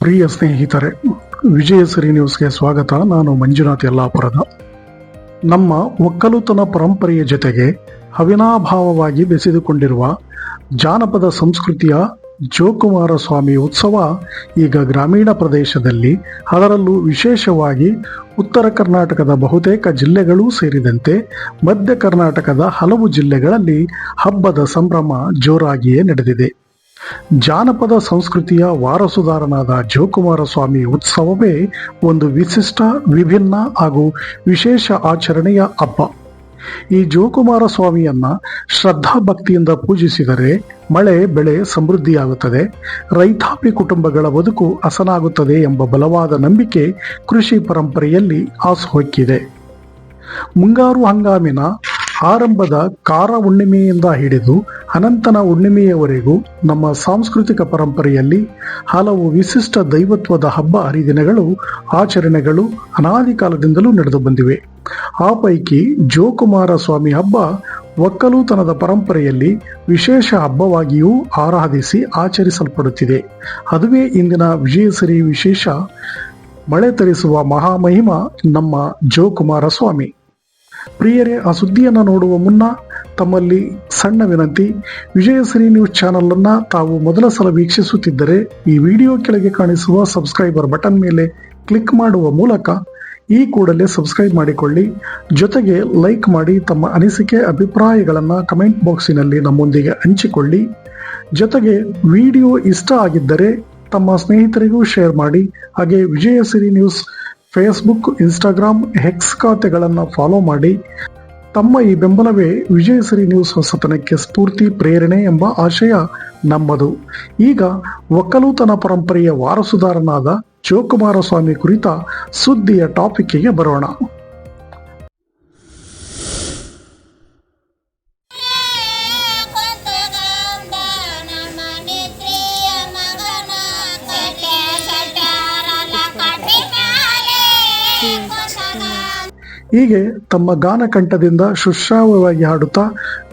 ಪ್ರಿಯ ಸ್ನೇಹಿತರೆ, ವಿಜಯ ನ್ಯೂಸ್ಗೆ ಸ್ವಾಗತ. ನಾನು ಮಂಜುನಾಥ್ ಯಲ್ಲಾಪುರದ. ನಮ್ಮ ಒಕ್ಕಲುತನ ಪರಂಪರೆಯ ಜೊತೆಗೆ ಅವಿನಾಭಾವವಾಗಿ ಬೆಸೆದುಕೊಂಡಿರುವ ಜಾನಪದ ಸಂಸ್ಕೃತಿಯ ಜೋಕುಮಾರ ಸ್ವಾಮಿ ಉತ್ಸವ ಈಗ ಗ್ರಾಮೀಣ ಪ್ರದೇಶದಲ್ಲಿ, ಅದರಲ್ಲೂ ವಿಶೇಷವಾಗಿ ಉತ್ತರ ಕರ್ನಾಟಕದ ಬಹುತೇಕ ಜಿಲ್ಲೆಗಳೂ ಸೇರಿದಂತೆ ಮಧ್ಯ ಕರ್ನಾಟಕದ ಹಲವು ಜಿಲ್ಲೆಗಳಲ್ಲಿ ಹಬ್ಬದ ಸಂಭ್ರಮ ಜೋರಾಗಿಯೇ ನಡೆದಿದೆ. ಜಾನಪದ ಸಂಸ್ಕೃತಿಯ ವಾರಸುದಾರನಾದ ಜೋಕುಮಾರ ಸ್ವಾಮಿ ಉತ್ಸವವೇ ಒಂದು ವಿಶಿಷ್ಟ, ವಿಭಿನ್ನ ಹಾಗೂ ವಿಶೇಷ ಆಚರಣೆಯ ಹಬ್ಬ. ಈ ಜೋಕುಮಾರ ಸ್ವಾಮಿಯನ್ನ ಶ್ರದ್ಧಾ ಭಕ್ತಿಯಿಂದ ಪೂಜಿಸಿದರೆ ಮಳೆ, ಬೆಳೆ ಸಮೃದ್ಧಿಯಾಗುತ್ತದೆ. ರೈತಾಪಿ ಕುಟುಂಬಗಳ ಬದುಕು ಹಸನಾಗುತ್ತದೆ ಎಂಬ ಬಲವಾದ ನಂಬಿಕೆ ಕೃಷಿ ಪರಂಪರೆಯಲ್ಲಿ ಹಾಸುಹೊಕ್ಕಿದೆ. ಮುಂಗಾರು ಹಂಗಾಮಿನ ಆರಂಭದ ಕಾರ ಹುಣ್ಣಿಮೆಯಿಂದ ಹಿಡಿದು ಅನಂತನ ಹುಣ್ಣಿಮೆಯವರೆಗೂ ನಮ್ಮ ಸಾಂಸ್ಕೃತಿಕ ಪರಂಪರೆಯಲ್ಲಿ ಹಲವು ವಿಶಿಷ್ಟ ದೈವತ್ವದ ಹಬ್ಬ ಹರಿದಿನಗಳು, ಆಚರಣೆಗಳು ಅನಾದಿ ಕಾಲದಿಂದಲೂ ನಡೆದು ಬಂದಿವೆ. ಆ ಪೈಕಿ ಜೋಕುಮಾರ ಸ್ವಾಮಿ ಹಬ್ಬ ಒಕ್ಕಲುತನದ ಪರಂಪರೆಯಲ್ಲಿ ವಿಶೇಷ ಹಬ್ಬವಾಗಿಯೂ ಆರಾಧಿಸಿ ಆಚರಿಸಲ್ಪಡುತ್ತಿದೆ. ಅದುವೇ ಇಂದಿನ ವಿಜಯಸರಿ ವಿಶೇಷ ಮಳೆ ತರಿಸುವ ಮಹಾಮಹಿಮ ನಮ್ಮ ಜೋಕುಮಾರ ಸ್ವಾಮಿ. ಪ್ರಿಯರೇ, ಆ ಸುದ್ದಿಯನ್ನು ನೋಡುವ ಮುನ್ನ ತಮ್ಮಲ್ಲಿ ಸಣ್ಣ ವಿನಂತಿ. ವಿಜಯಶ್ರೀ ನ್ಯೂಸ್ ಚಾನಲ್ ಅನ್ನ ತಾವು ಮೊದಲ ಸಲ ವೀಕ್ಷಿಸುತ್ತಿದ್ದರೆ ಈ ವಿಡಿಯೋ ಕೆಳಗೆ ಕಾಣಿಸುವ ಸಬ್ಸ್ಕ್ರೈಬರ್ ಬಟನ್ ಮೇಲೆ ಕ್ಲಿಕ್ ಮಾಡುವ ಮೂಲಕ ಈ ಕೂಡಲೇ ಸಬ್ಸ್ಕ್ರೈಬ್ ಮಾಡಿಕೊಳ್ಳಿ. ಜೊತೆಗೆ ಲೈಕ್ ಮಾಡಿ ತಮ್ಮ ಅನಿಸಿಕೆ, ಅಭಿಪ್ರಾಯಗಳನ್ನು ಕಮೆಂಟ್ ಬಾಕ್ಸಿನಲ್ಲಿ ನಮ್ಮೊಂದಿಗೆ ಹಂಚಿಕೊಳ್ಳಿ. ಜೊತೆಗೆ ವಿಡಿಯೋ ಇಷ್ಟ ಆಗಿದ್ದರೆ ತಮ್ಮ ಸ್ನೇಹಿತರಿಗೂ ಶೇರ್ ಮಾಡಿ. ಹಾಗೆ Vijayasiri news Facebook Instagram X ಖಾತೆಗಳನ್ನು ಫಾಲೋ ಮಾಡಿ. ತಮ್ಮ ಈ ಬೆಂಬಲವೇ ವಿಜಯಸಿರಿ ನ್ಯೂಸ್ ಹೊಸತನಕ್ಕೆ ಸ್ಫೂರ್ತಿ, ಪ್ರೇರಣೆ ಎಂಬ ಆಶಯ ನಮ್ಮದು. ಈಗ ಒಕ್ಕಲೂತನ ಪರಂಪರೆಯ ವಾರಸುದಾರನಾದ ಶಿವಕುಮಾರ ಸ್ವಾಮಿ ಕುರಿತ ಸುದ್ದಿಯ ಟಾಪಿಕ್ಗೆ ಬರೋಣ. ಹೀಗೆ ತಮ್ಮ ಗಾನಕಂಠದಿಂದ ಶುಶ್ರಾವವಾಗಿ ಹಾಡುತ್ತಾ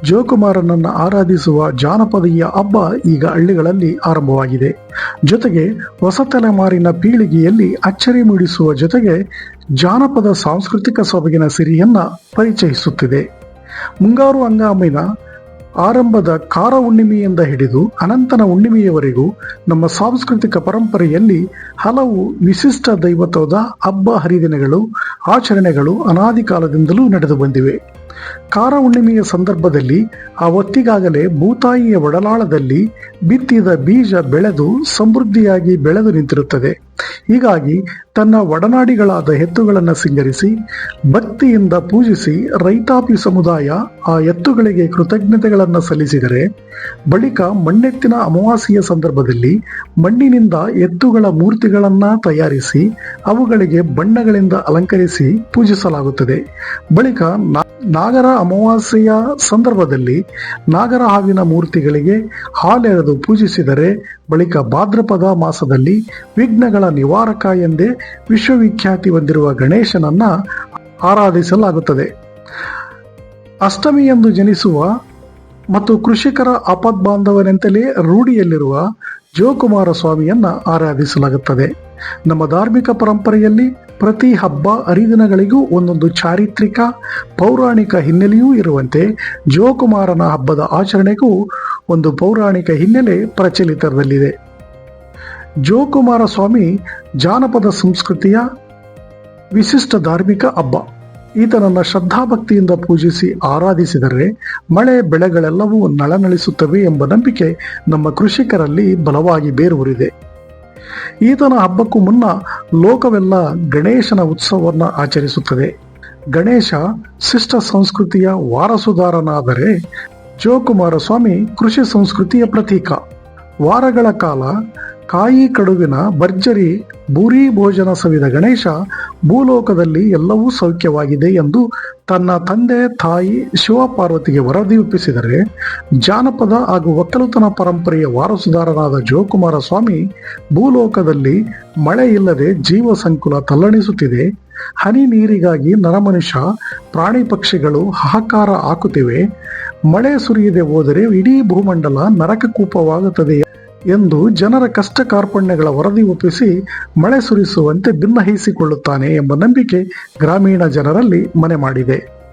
ಜೋಕುಮಾರನನ್ನು ಆರಾಧಿಸುವ ಜಾನಪದೀಯ ಹಬ್ಬ ಈಗ ಹಳ್ಳಿಗಳಲ್ಲಿ ಆರಂಭವಾಗಿದೆ. ಜೊತೆಗೆ ಹೊಸ ತಲೆಮಾರಿನ ಪೀಳಿಗೆಯಲ್ಲಿ ಅಚ್ಚರಿ ಮೂಡಿಸುವ ಜೊತೆಗೆ ಜಾನಪದ ಸಾಂಸ್ಕೃತಿಕ ಸೊಬಗಿನ ಸಿರಿಯನ್ನ ಪರಿಚಯಿಸುತ್ತಿದೆ. ಮುಂಗಾರು ಹಂಗಾಮಿನ ಆರಂಭದ ಕಾರ ಹುಣ್ಣಿಮೆಯಿಂದ ಹಿಡಿದು ಅನಂತನ ಹುಣ್ಣಿಮೆಯವರೆಗೂ ನಮ್ಮ ಸಾಂಸ್ಕೃತಿಕ ಪರಂಪರೆಯಲ್ಲಿ ಹಲವು ವಿಶಿಷ್ಟ ದೈವತ್ವದ ಹಬ್ಬ ಹರಿದಿನಗಳು, ಆಚರಣೆಗಳು ಅನಾದಿ ಕಾಲದಿಂದಲೂ ನಡೆದು ಬಂದಿವೆ. ಕಾರ ಹುಣ್ಣಿಮೆಯ ಸಂದರ್ಭದಲ್ಲಿ ಆ ಹೊತ್ತಿಗಾಗಲೇ ಭೂತಾಯಿಯ ಒಡಲಾಳದಲ್ಲಿ ಬಿತ್ತಿದ ಬೀಜ ಬೆಳೆದು ಸಮೃದ್ಧಿಯಾಗಿ ಬೆಳೆದು ನಿಂತಿರುತ್ತದೆ. ಹೀಗಾಗಿ ತನ್ನ ಒಡನಾಡಿಗಳಾದ ಎತ್ತುಗಳನ್ನು ಸಿಂಗರಿಸಿ, ಭಕ್ತಿಯಿಂದ ಪೂಜಿಸಿ ರೈತಾಪಿ ಸಮುದಾಯ ಆ ಎತ್ತುಗಳಿಗೆ ಕೃತಜ್ಞತೆಗಳನ್ನು ಸಲ್ಲಿಸಿದರೆ, ಬಳಿಕ ಮಣ್ಣೆತ್ತಿನ ಅಮಾವಾಸ್ಯೆಯ ಸಂದರ್ಭದಲ್ಲಿ ಮಣ್ಣಿನಿಂದ ಎತ್ತುಗಳ ಮೂರ್ತಿಗಳನ್ನ ತಯಾರಿಸಿ ಅವುಗಳಿಗೆ ಬಣ್ಣಗಳಿಂದ ಅಲಂಕರಿಸಿ ಪೂಜಿಸಲಾಗುತ್ತದೆ. ಬಳಿಕ ನಾಗರ ಅಮಾವಾಸ್ಯೆಯ ಸಂದರ್ಭದಲ್ಲಿ ನಾಗರ ಹಾವಿನ ಮೂರ್ತಿಗಳಿಗೆ ಹಾಲೆರೆದು ಪೂಜಿಸಿದರೆ, ಬಳಿಕ ಭಾದ್ರಪದ ಮಾಸದಲ್ಲಿ ವಿಘ್ನಗಳ ನಿವಾರಕ ಎಂದೇ ವಿಶ್ವವಿಖ್ಯಾತಿ ಹೊಂದಿರುವ ಗಣೇಶನನ್ನ ಆರಾಧಿಸಲಾಗುತ್ತದೆ. ಅಷ್ಟಮಿಯಂದು ಜನಿಸುವ ಮತ್ತು ಕೃಷಿಕರ ಆಪದ್ಬಾಂಧವನೆಂತಲೇ ರೂಢಿಯಲ್ಲಿರುವ ಜೋಕುಮಾರ ಸ್ವಾಮಿಯನ್ನ ಆರಾಧಿಸಲಾಗುತ್ತದೆ. ನಮ್ಮ ಧಾರ್ಮಿಕ ಪರಂಪರೆಯಲ್ಲಿ ಪ್ರತಿ ಹಬ್ಬ ಹರಿದಿನಗಳಿಗೂ ಒಂದೊಂದು ಚಾರಿತ್ರಿಕ, ಪೌರಾಣಿಕ ಹಿನ್ನೆಲೆಯೂ ಇರುವಂತೆ ಜೋಕುಮಾರನ ಹಬ್ಬದ ಆಚರಣೆಗೂ ಒಂದು ಪೌರಾಣಿಕ ಹಿನ್ನೆಲೆ ಪ್ರಚಲಿತದಲ್ಲಿದೆ ಜೋಕುಮಾರ ಸ್ವಾಮಿ ಜಾನಪದ ಸಂಸ್ಕೃತಿಯ ವಿಶಿಷ್ಟ ಧಾರ್ಮಿಕ ಹಬ್ಬ. ಈತನನ್ನು ಶ್ರದ್ಧಾಭಕ್ತಿಯಿಂದ ಪೂಜಿಸಿ ಆರಾಧಿಸಿದರೆ ಮಳೆ ಬೆಳೆಗಳೆಲ್ಲವೂ ನಳನಳಿಸುತ್ತವೆ ಎಂಬ ನಂಬಿಕೆ ನಮ್ಮ ಕೃಷಿಕರಲ್ಲಿ ಬಲವಾಗಿ ಬೇರೂರಿದೆ. ಈತನ ಹಬ್ಬಕ್ಕೂ ಮುನ್ನ ಲೋಕವೆಲ್ಲ ಗಣೇಶನ ಉತ್ಸವವನ್ನು ಆಚರಿಸುತ್ತದೆ. ಗಣೇಶ ಶಿಷ್ಟ ಸಂಸ್ಕೃತಿಯ ವಾರಸುದಾರನಾದರೆ ಜೋಕುಮಾರ ಸ್ವಾಮಿ ಕೃಷಿ ಸಂಸ್ಕೃತಿಯ ಪ್ರತೀಕ. ವಾರಗಳ ಕಾಲ ಕಾಯಿ ಕಡುವಿನ ಭರ್ಜರಿ ಭೂರಿ ಭೋಜನ ಸವಿದ ಗಣೇಶ ಭೂಲೋಕದಲ್ಲಿ ಎಲ್ಲವೂ ಸೌಖ್ಯವಾಗಿದೆ ಎಂದು ತನ್ನ ತಂದೆ ತಾಯಿ ಶಿವಪಾರ್ವತಿಗೆ ವರದಿ ಒಪ್ಪಿಸಿದರೆ, ಜಾನಪದ ಹಾಗೂ ಒಕ್ಕಲುತನ ಪರಂಪರೆಯ ವಾರಸುದಾರನಾದ ಜೋಕುಮಾರ ಸ್ವಾಮಿ ಭೂಲೋಕದಲ್ಲಿ ಮಳೆ ಇಲ್ಲದೆ ಜೀವ ಸಂಕುಲ ತಲ್ಲಣಿಸುತ್ತಿದೆ. ಹನಿ ನೀರಿಗಾಗಿ ನರಮನುಷ್ಯ, ಪ್ರಾಣಿ ಪಕ್ಷಿಗಳು ಹಾಹಾಕಾರ ಹಾಕುತ್ತಿವೆ. ಮಳೆ ಸುರಿಯದೆ ಹೋದರೆ ಇಡೀ ಭೂಮಂಡಲ ನರಕಕೂಪವಾಗುತ್ತದೆ ಎಂದು ಜನರ ಕಷ್ಟ ಕಾರ್ಪಣ್ಯಗಳ ವರದಿ ಒಪ್ಪಿಸಿ ಮಳೆ ಸುರಿಸುವಂತೆ ಭಿನ್ನಹಿಸಿಕೊಳ್ಳುತ್ತಾನೆ ಎಂಬ ನಂಬಿಕೆ ಗ್ರಾಮೀಣ ಜನರಲ್ಲಿ ಮನೆ ಮಾಡಿದೆ.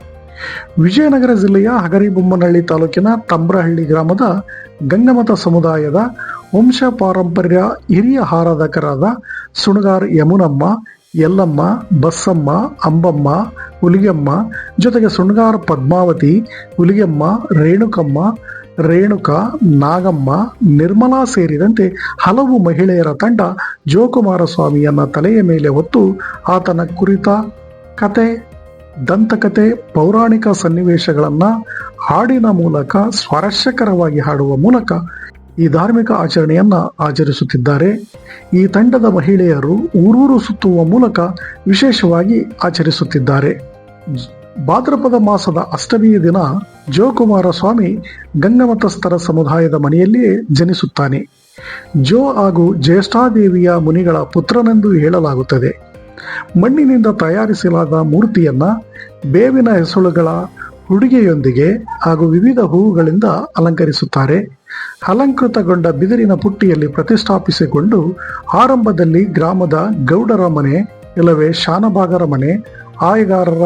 ವಿಜಯನಗರ ಜಿಲ್ಲೆಯ ಹಗರಿಬೊಮ್ಮನಹಳ್ಳಿ ತಾಲೂಕಿನ ತಂಬ್ರಹಳ್ಳಿ ಗ್ರಾಮದ ಗಂಗಮತ ಸಮುದಾಯದ ವಂಶ ಪಾರಂಪರ್ಯ ಹಿರಿಯ ಆರಾಧಕರಾದ ಸುಣಗಾರ್ ಯಮುನಮ್ಮ, ಯಲ್ಲಮ್ಮ, ಬಸ್ಸಮ್ಮ, ಅಂಬಮ್ಮ ಹುಲಿಗೆಮ್ಮ ಜೊತೆಗೆ ಸುಣಗಾರ್ ಪದ್ಮಾವತಿ ಹುಲಿಗೆಮ್ಮ ರೇಣುಕಮ್ಮ ರೇಣುಕ, ನಾಗಮ್ಮ, ನಿರ್ಮಲಾ ಸೇರಿದಂತೆ ಹಲವು ಮಹಿಳೆಯರ ತಂಡ ಜೋಕುಮಾರ ಸ್ವಾಮಿಯನ್ನ ತಲೆಯ ಮೇಲೆ ಹೊತ್ತು ಆತನ ಕುರಿತ ಕತೆ, ದಂತಕತೆ, ಪೌರಾಣಿಕ ಸನ್ನಿವೇಶಗಳನ್ನು ಹಾಡಿನ ಮೂಲಕ ಸ್ವಾರಸ್ಯಕರವಾಗಿ ಹಾಡುವ ಮೂಲಕ ಈ ಧಾರ್ಮಿಕ ಆಚರಣೆಯನ್ನ ಆಚರಿಸುತ್ತಿದ್ದಾರೆ. ಈ ತಂಡದ ಮಹಿಳೆಯರು ಊರೂರು ಸುತ್ತುವ ಮೂಲಕ ವಿಶೇಷವಾಗಿ ಆಚರಿಸುತ್ತಿದ್ದಾರೆ. ಭಾದ್ರಪದ ಮಾಸದ ಅಷ್ಟಮಿಯ ದಿನ ಜೋಕುಮಾರ ಸ್ವಾಮಿ ಗಂಗಮತಸ್ಥರ ಸಮುದಾಯದ ಮನೆಯಲ್ಲಿಯೇ ಜನಿಸುತ್ತಾನೆ. ಜೋ ಹಾಗೂ ಜ್ಯೇಷ್ಠಾದೇವಿಯ ಮುನಿಗಳ ಪುತ್ರನೆಂದು ಹೇಳಲಾಗುತ್ತದೆ. ಮಣ್ಣಿನಿಂದ ತಯಾರಿಸಲಾದ ಮೂರ್ತಿಯನ್ನ ಬೇವಿನ ಹೆಸಳುಗಳ ಹುಡುಗೆಯೊಂದಿಗೆ ಹಾಗೂ ವಿವಿಧ ಹೂವುಗಳಿಂದ ಅಲಂಕರಿಸುತ್ತಾರೆ. ಅಲಂಕೃತಗೊಂಡ ಬಿದಿರಿನ ಪುಟ್ಟಿಯಲ್ಲಿ ಪ್ರತಿಷ್ಠಾಪಿಸಿಕೊಂಡು ಆರಂಭದಲ್ಲಿ ಗ್ರಾಮದ ಗೌಡರ ಮನೆ, ಇಲ್ಲವೇ ಶಾನಭಾಗರ ಮನೆ, ಆಯಗಾರರ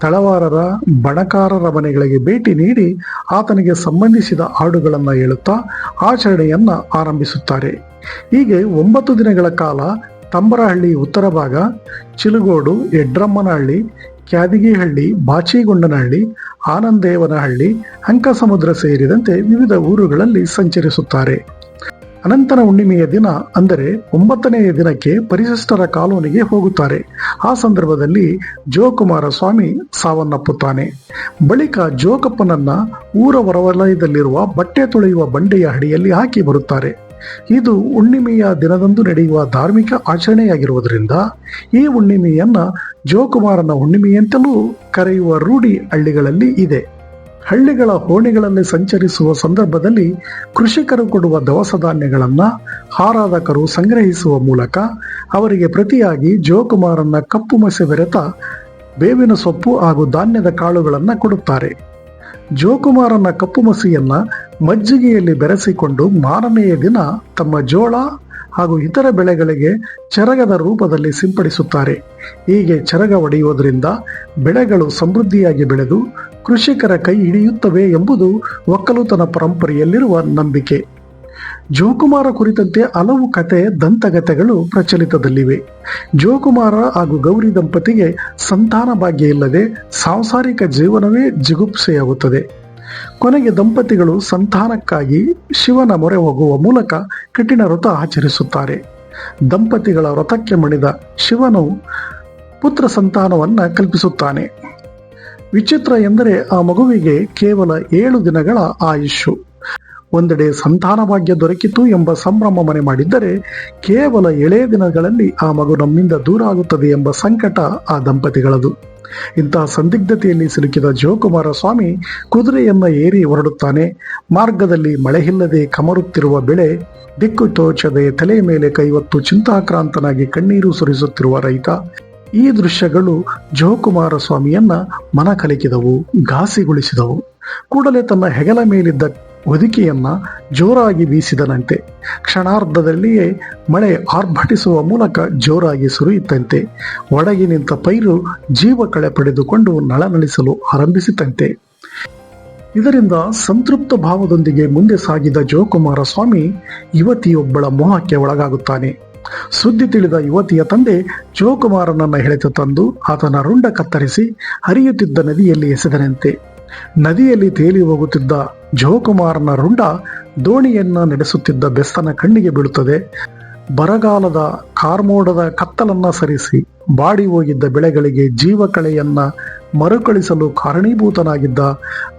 ತಳವಾರರ ಬಣಕಾರರ ಮನೆಗಳಿಗೆ ಭೇಟಿ ನೀಡಿ ಆತನಿಗೆ ಸಂಬಂಧಿಸಿದ ಹಾಡುಗಳನ್ನು ಹೇಳುತ್ತಾ ಆಚರಣೆಯನ್ನು ಆರಂಭಿಸುತ್ತಾರೆ. ಹೀಗೆ ಒಂಬತ್ತು ದಿನಗಳ ಕಾಲ ತಂಬರಹಳ್ಳಿ ಉತ್ತರ ಭಾಗ, ಚಿಲುಗೋಡು ಯಡ್ರಮ್ಮನಹಳ್ಳಿ ಕ್ಯಾದಿಗಿಹಳ್ಳಿ, ಬಾಚಿಗೊಂಡನಹಳ್ಳಿ, ಆನಂದೇವನಹಳ್ಳಿ, ಅಂಕಸಮುದ್ರ ಸೇರಿದಂತೆ ವಿವಿಧ ಊರುಗಳಲ್ಲಿ ಸಂಚರಿಸುತ್ತಾರೆ. ಅನಂತನ ಹುಣ್ಣಿಮೆಯ ದಿನ ಅಂದರೆ ಒಂಬತ್ತನೆಯ ದಿನಕ್ಕೆ ಪರಿಶಿಷ್ಟರ ಕಾಲೋನಿಗೆ ಹೋಗುತ್ತಾರೆ. ಆ ಸಂದರ್ಭದಲ್ಲಿ ಜೋಕುಮಾರ ಸ್ವಾಮಿ ಸಾವನ್ನಪ್ಪುತ್ತಾನೆ. ಬಳಿಕ ಜೋಕಪ್ಪನನ್ನ ಊರ ಹೊರವಲಯದಲ್ಲಿರುವ ಬಟ್ಟೆ ತೊಳೆಯುವ ಬಂಡೆಯ ಅಡಿಯಲ್ಲಿ ಹಾಕಿ ಬರುತ್ತಾರೆ. ಇದು ಹುಣ್ಣಿಮೆಯ ದಿನದಂದು ನಡೆಯುವ ಧಾರ್ಮಿಕ ಆಚರಣೆಯಾಗಿರುವುದರಿಂದ ಈ ಹುಣ್ಣಿಮೆಯನ್ನ ಜೋಕುಮಾರನ ಹುಣ್ಣಿಮೆಯಂತಲೂ ಕರೆಯುವ ರೂಢಿ ಹಳ್ಳಿಗಳಲ್ಲಿ ಇದೆ. ಹಳ್ಳಿಗಳ ಹೋಣಿಗಳಲ್ಲಿ ಸಂಚರಿಸುವ ಸಂದರ್ಭದಲ್ಲಿ ಕೃಷಿಕರು ಕೊಡುವ ದವಸ ಧಾನ್ಯಗಳನ್ನು ಆರಾಧಕರು ಸಂಗ್ರಹಿಸುವ ಮೂಲಕ ಅವರಿಗೆ ಪ್ರತಿಯಾಗಿ ಜೋಕುಮಾರನ ಕಪ್ಪು ಮಸೆ ಬೆರೆತ ಬೇವಿನ ಸೊಪ್ಪು ಹಾಗೂ ಧಾನ್ಯದ ಕಾಳುಗಳನ್ನು ಕೊಡುತ್ತಾರೆ. ಜೋಕುಮಾರನ ಕಪ್ಪು ಮಸಿಯನ್ನ ಮಜ್ಜಿಗೆಯಲ್ಲಿ ಬೆರೆಸಿಕೊಂಡು ಮಾರನೆಯ ದಿನ ತಮ್ಮ ಜೋಳ ಹಾಗೂ ಇತರ ಬೆಳೆಗಳಿಗೆ ಚರಗದ ರೂಪದಲ್ಲಿ ಸಿಂಪಡಿಸುತ್ತಾರೆ. ಹೀಗೆ ಚರಗ ಒಡೆಯುವುದರಿಂದ ಬೆಳೆಗಳು ಸಮೃದ್ಧಿಯಾಗಿ ಬೆಳೆದು ಕೃಷಿಕರ ಕೈ ಹಿಡಿಯುತ್ತವೆ ಎಂಬುದು ಒಕ್ಕಲುತನ ಪರಂಪರೆಯಲ್ಲಿರುವ ನಂಬಿಕೆ. ಜೋಕುಮಾರ ಕುರಿತಂತೆ ಹಲವು ಕತೆ ದಂತಗತೆಗಳು ಪ್ರಚಲಿತದಲ್ಲಿವೆ. ಜೋಕುಮಾರ ಹಾಗೂ ಗೌರಿ ದಂಪತಿಗೆ ಸಂತಾನ ಭಾಗ್ಯ ಇಲ್ಲದೆ ಸಾಂಸಾರಿಕ ಜೀವನವೇ ಜಿಗುಪ್ಸೆಯಾಗುತ್ತದೆ. ಕೊನೆಗೆ ದಂಪತಿಗಳು ಸಂತಾನಕ್ಕಾಗಿ ಶಿವನ ಮೊರೆ ಹೋಗುವ ಮೂಲಕ ಕಠಿಣ ವ್ರತ ಆಚರಿಸುತ್ತಾರೆ. ದಂಪತಿಗಳ ವ್ರತಕ್ಕೆ ಮಣಿದ ಶಿವನು ಪುತ್ರ ಸಂತಾನವನ್ನು ಕಲ್ಪಿಸುತ್ತಾನೆ. ವಿಚಿತ್ರ ಎಂದರೆ ಆ ಮಗುವಿಗೆ ಕೇವಲ ಏಳು ದಿನಗಳ ಆಯುಷ್ಯು ಒಂದೆಡೆ ಸಂತಾನ ಭಾಗ್ಯ ದೊರಕಿತು ಎಂಬ ಸಂಭ್ರಮ ಮನೆ ಮಾಡಿದ್ದರೆ ಕೇವಲ ಎಳೆ ದಿನಗಳಲ್ಲಿ ಆ ಮಗು ನಮ್ಮಿಂದ ದೂರ ಆಗುತ್ತದೆ ಎಂಬ ಸಂಕಟ ಆ ದಂಪತಿಗಳದು. ಇಂತಹ ಸಂದಿಗ್ಧತೆಯಲ್ಲಿ ಸಿಲುಕಿದ ಜೋಕುಮಾರ ಸ್ವಾಮಿ ಕುದುರೆಯನ್ನ ಏರಿ ಹೊರಡುತ್ತಾನೆ. ಮಾರ್ಗದಲ್ಲಿ ಮಳೆಯಿಲ್ಲದೆ ಕಮರುತ್ತಿರುವ ಬೆಳೆ ದಿಕ್ಕು ತೋಚದೆ ತಲೆ ಮೇಲೆ ಕೈವತ್ತು ಚಿಂತಾಕ್ರಾಂತನಾಗಿ ಕಣ್ಣೀರು ಸುರಿಸುತ್ತಿರುವ ರೈತ. ಈ ದೃಶ್ಯಗಳು ಜೋಕುಮಾರ ಸ್ವಾಮಿಯನ್ನ ಮನ ಕಲಿಕಿದವು, ಘಾಸಿಗೊಳಿಸಿದವು. ಕೂಡಲೇ ತನ್ನ ಹೆಗಲ ಮೇಲಿದ್ದ ಹೊದಿಕೆಯನ್ನ ಜೋರಾಗಿ ಬೀಸಿದನಂತೆ. ಕ್ಷಣಾರ್ಧದಲ್ಲಿಯೇ ಮಳೆ ಆರ್ಭಟಿಸುವ ಮೂಲಕ ಜೋರಾಗಿ ಸುರಿಯುತ್ತಂತೆ. ಒಡಗಿ ನಿಂತ ಪೈರು ಜೀವ ಕಳೆ ಪಡೆದುಕೊಂಡು ನಳನಳಿಸಲು ಆರಂಭಿಸಿತಂತೆ. ಇದರಿಂದ ಸಂತೃಪ್ತ ಭಾವದೊಂದಿಗೆ ಮುಂದೆ ಸಾಗಿದ ಜೋಕುಮಾರ ಸ್ವಾಮಿ ಯುವತಿಯೊಬ್ಬಳ ಮೋಹಕ್ಕೆ ಒಳಗಾಗುತ್ತಾನೆ. ಸುದ್ದಿ ತಿಳಿದ ಯುವತಿಯ ತಂದೆ ಜೋಕುಮಾರನನ್ನ ಹೆಳೆತು ತಂದು ಆತನ ರುಂಡ ಕತ್ತರಿಸಿ ಹರಿಯುತ್ತಿದ್ದ ನದಿಯಲ್ಲಿ ಎಸೆದನಂತೆ. ನದಿಯಲ್ಲಿ ತೇಲಿ ಹೋಗುತ್ತಿದ್ದ ಜೋಕುಮಾರನ ರುಂಡ ದೋಣಿಯನ್ನ ನಡೆಸುತ್ತಿದ್ದ ಬೆಸ್ತನ ಕಣ್ಣಿಗೆ ಬೀಳುತ್ತದೆ. ಬರಗಾಲದ ಕಾರ್ಮೋಡದ ಕತ್ತಲನ್ನ ಸರಿಸಿ ಬಾಡಿ ಹೋಗಿದ್ದ ಬೆಳೆಗಳಿಗೆ ಜೀವಕಳೆಯನ್ನ ಮರುಕಳಿಸಲು ಕಾರಣೀಭೂತನಾಗಿದ್ದ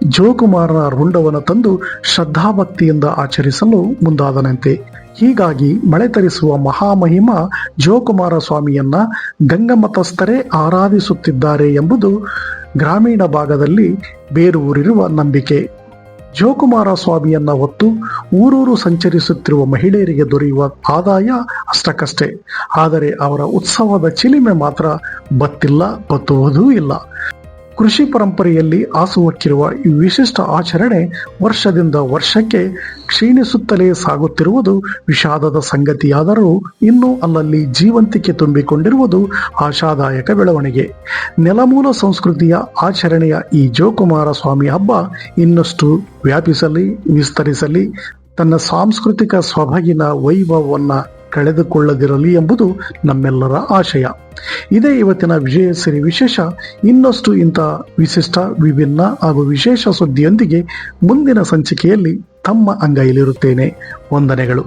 ಜೋಕುಮಾರನ ರುಂಡವನ್ನು ತಂದು ಶ್ರದ್ಧಾಭಕ್ತಿಯಿಂದ ಆಚರಿಸಲು ಮುಂದಾದನಂತೆ. ಹೀಗಾಗಿ ಮಳೆ ತರಿಸುವ ಮಹಾಮಹಿಮ ಜೋಕುಮಾರ ಸ್ವಾಮಿಯನ್ನ ಗಂಗಮತಸ್ಥರೇ ಆರಾಧಿಸುತ್ತಿದ್ದಾರೆ ಎಂಬುದು ಗ್ರಾಮೀಣ ಭಾಗದಲ್ಲಿ ಬೇರೂರಿರುವ ನಂಬಿಕೆ. ಜೋಕುಮಾರ ಸ್ವಾಮಿಯನ್ನ ಹೊತ್ತು ಊರೂರು ಸಂಚರಿಸುತ್ತಿರುವ ಮಹಿಳೆಯರಿಗೆ ದೊರೆಯುವ ಆದಾಯ ಅಷ್ಟಕ್ಕಷ್ಟೇ. ಆದರೆ ಅವರ ಉತ್ಸವದ ಚಿಲಿಮೆ ಮಾತ್ರ ಬತ್ತಿಲ್ಲ, ಬತ್ತುವುದೂ ಇಲ್ಲ. ಕೃಷಿ ಪರಂಪರೆಯಲ್ಲಿ ಹಾಸುಹೊಕ್ಕಿರುವ ಈ ವಿಶಿಷ್ಟ ಆಚರಣೆ ವರ್ಷದಿಂದ ವರ್ಷಕ್ಕೆ ಕ್ಷೀಣಿಸುತ್ತಲೇ ಸಾಗುತ್ತಿರುವುದು ವಿಷಾದದ ಸಂಗತಿಯಾದರೂ ಇನ್ನೂ ಅಲ್ಲಲ್ಲಿ ಜೀವಂತಿಕೆ ತುಂಬಿಕೊಂಡಿರುವುದು ಆಶಾದಾಯಕ ಬೆಳವಣಿಗೆ. ನೆಲಮೂಲ ಸಂಸ್ಕೃತಿಯ ಆಚರಣೆಯ ಈ ಜೋಕುಮಾರ ಸ್ವಾಮಿ ಹಬ್ಬ ಇನ್ನಷ್ಟು ವ್ಯಾಪಿಸಲಿ, ವಿಸ್ತರಿಸಲಿ, ತನ್ನ ಸಾಂಸ್ಕೃತಿಕ ಸೊಬಗಿನ ವೈಭವವನ್ನ ಕಳೆದುಕೊಳ್ಳದಿರಲಿ ಎಂಬುದು ನಮ್ಮೆಲ್ಲರ ಆಶಯ. ಇದೇ ಇವತ್ತಿನ ವಿಜಯಸಿರಿ ವಿಶೇಷ. ಇನ್ನಷ್ಟು ಇಂಥ ವಿಶಿಷ್ಟ, ವಿಭಿನ್ನ ಹಾಗೂ ವಿಶೇಷ ಸುದ್ದಿಯೊಂದಿಗೆ ಮುಂದಿನ ಸಂಚಿಕೆಯಲ್ಲಿ ತಮ್ಮ ಅಂಗೈಯಲ್ಲಿರುತ್ತೇನೆ ವಂದನೆಗಳು.